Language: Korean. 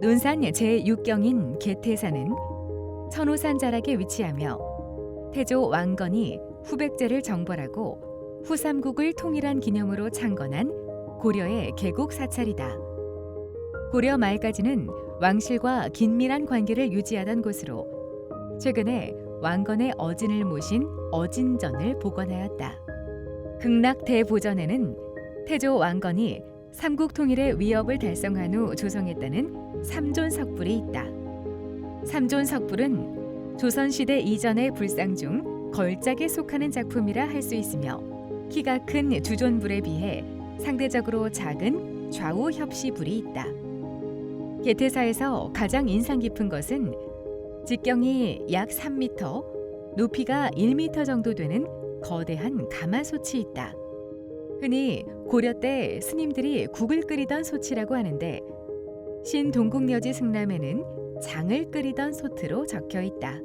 논산 제6경인 개태산은 천호산 자락에 위치하며 태조 왕건이 후백제를 정벌하고 후삼국을 통일한 기념으로 창건한 고려의 개국 사찰이다. 고려 말까지는 왕실과 긴밀한 관계를 유지하던 곳으로 최근에 왕건의 어진을 모신 어진전을 복원하였다. 극락 대보전에는 태조 왕건이 삼국 통일의 위협을 달성한 후 조성했다는 삼존 석불이 있다. 삼존 석불은 조선 시대 이전의 불상 중 걸작에 속하는 작품이라 할 수 있으며 키가 큰 주존불에 비해 상대적으로 작은 좌우 협시불이 있다. 개태사에서 가장 인상 깊은 것은 직경이 약 3m, 높이가 1m 정도 되는 거대한 가마솥이 있다. 흔히 고려 때 스님들이 국을 끓이던 솥이라고 하는데 신동국여지 승람에는 장을 끓이던 솥으로 적혀 있다.